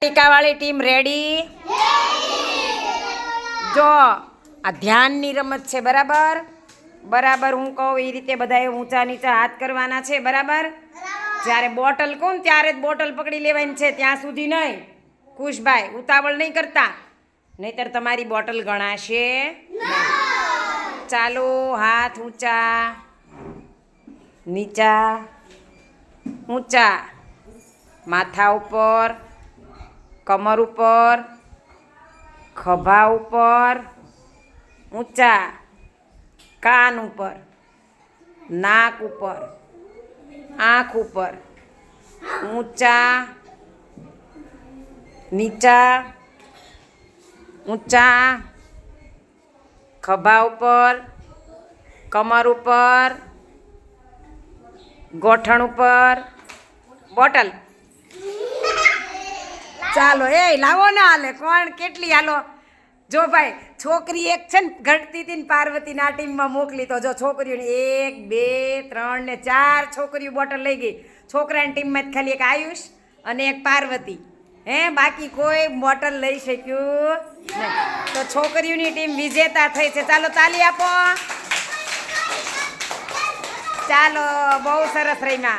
ટીકાવાળી team ready? જો, આ ધ્યાનની રમત છે, બરાબર? બરાબર, હું કહું, એ રીતે બધાએ ઊંચા નીચા હાથ કરવાના છે, બરાબર? જ્યારે બોટલ કહું ત્યારે જ બોટલ પકડી લેવાની છે, ત્યાં સુધી નહીં. ખુશભાઈ, ઉતાવળ નહીં કરતા. નહીતર તમારી બોટલ ગણાશે. ચાલો, હાથ ઊંચા. નીચા. ઊંચા. માથા ઉપર. કમર ઉપર, ખભા ઉપર, ઊંચા, કાન ઉપર, નાક ઉપર, આંખ ઉપર, ઊંચા, નીચા, ઊંચા, ખભા ઉપર, કમર ઉપર, ગોઠણ ઉપર, બોટલ. ચાલો એ લાવો ના હાલે, કોણ, કેટલી હાલો? જો ભાઈ, છોકરી એક છે ને, ઘટતી હતી ને પાર્વતીના ટીમમાં મોકલી, તો જો છોકરીઓને એક, બે, ત્રણ ને ચાર છોકરીઓ બોટલ લઈ ગઈ. છોકરાની ટીમમાં જ ખાલી એક આયુષ અને એક પાર્વતી. હે, બાકી કોઈ બોટલ લઈ શક્યું નહીં. તો છોકરીઓની ટીમ વિજેતા થઈ છે. ચાલો, તાલી આપો. ચાલો, બહુ સરસ રમ્યા.